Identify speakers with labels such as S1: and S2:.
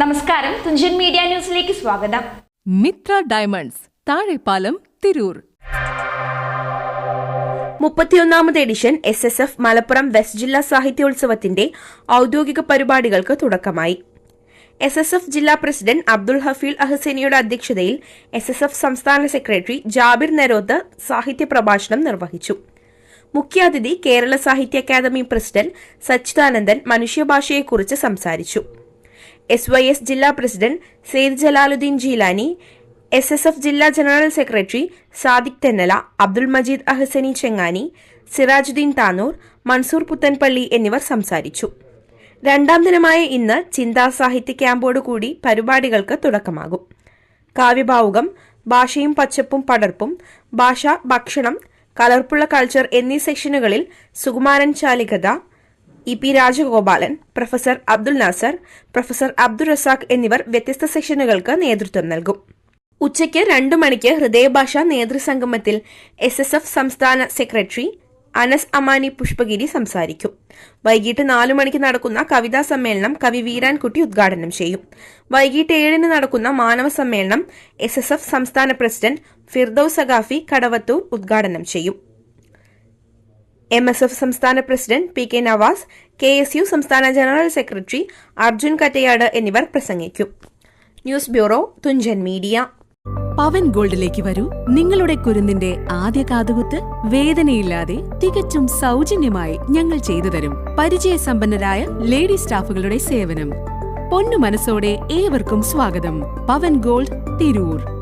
S1: നമസ്കാരം. തുഞ്ചൻ മീഡിയ ന്യൂസിലേക്ക് സ്വാഗതം.
S2: Mitra diamonds Thazhepalam Tirur.
S3: മുപ്പത്തിയൊന്നാമത് edition S S F Malappuram west ജില്ലാ സാഹിത്യോത്സവത്തിന്റെ ഔദ്യോഗിക പരിപാടികൾക്ക് തുടക്കമായി. എസ് എസ് എഫ് ജില്ലാ പ്രസിഡന്റ് അബ്ദുൾ ഹഫീൽ അഹസേനിയുടെ അധ്യക്ഷതയിൽ എസ് എസ് എഫ് സംസ്ഥാന സെക്രട്ടറി ജാബിർ നെരോത്ത് സാഹിത്യ പ്രഭാഷണം നിർവഹിച്ചു. മുഖ്യാതിഥി കേരള സാഹിത്യ അക്കാദമി പ്രസിഡന്റ് സച്ചിദാനന്ദൻ മനുഷ്യഭാഷയെക്കുറിച്ച് സംസാരിച്ചു. എസ് വൈ എസ് ജില്ലാ president Syed Jalaluddin Jeelani S S F ജില്ലാ ജനറൽ സെക്രട്ടറി സാദിഖ് തെന്നല അബ്ദുൾ മജീദ് അഹസനി ചെങ്ങാനി സിറാജുദ്ദീൻ താനൂർ മൻസൂർ പുത്തൻപള്ളി എന്നിവർ സംസാരിച്ചു. രണ്ടാം ദിനമായ ഇന്ന് ചിന്താ സാഹിത്യ ക്യാമ്പോട് കൂടി പരിപാടികൾക്ക് തുടക്കമാകും. കാവ്യഭാവുകം ഭാഷയും പച്ചപ്പും പടർപ്പും ഭാഷ ഭക്ഷണം കലർപ്പുള്ള കൾച്ചർ എന്നീ സെക്ഷനുകളിൽ Sukumaran Chalikatha E P Rajagopalan professor Abdul Nasar professor Abdul Razak എന്നിവർ വ്യത്യസ്ത സെക്ഷനുകൾക്ക് നേതൃത്വം നൽകും. ഉച്ചയ്ക്ക് രണ്ടു മണിക്ക് ഹൃദയഭാഷ നേതൃസംഗമത്തിൽ എസ് എസ് എഫ് സംസ്ഥാന സെക്രട്ടറി അനസ് അമാനി പുഷ്പഗിരി സംസാരിക്കും. വൈകിട്ട് നാലു മണിക്ക് നടക്കുന്ന കവിതാ സമ്മേളനം കവി വീരാൻകുട്ടി ഉദ്ഘാടനം ചെയ്യും. വൈകിട്ട് ഏഴിന് നടക്കുന്ന മാനവ സമ്മേളനം എസ് സംസ്ഥാന പ്രസിഡന്റ് ഫിർദൌസ് സഖാഫി കടവത്തൂർ ഉദ്ഘാടനം ചെയ്യും. എം എസ് എഫ് സംസ്ഥാന president P K Navas K S U സംസ്ഥാന ജനറൽ സെക്രട്ടറി അർജുൻ കറ്റയാട് എന്നിവർ പ്രസംഗിക്കും news bureau Thunchan media.
S2: Pavan ഗോൾഡിലേക്ക് വരൂ. നിങ്ങളുടെ കുരുന്നിന്റെ ആദ്യ കാതുകുത്ത് വേദനയില്ലാതെ തികച്ചും സൗജന്യമായി ഞങ്ങൾ ചെയ്തു തരും. പരിചയസമ്പന്നരായ ലേഡി സ്റ്റാഫുകളുടെ സേവനം. പൊന്നു മനസ്സോടെ ഏവർക്കും സ്വാഗതം. പവൻ ഗോൾഡ് തിരൂർ.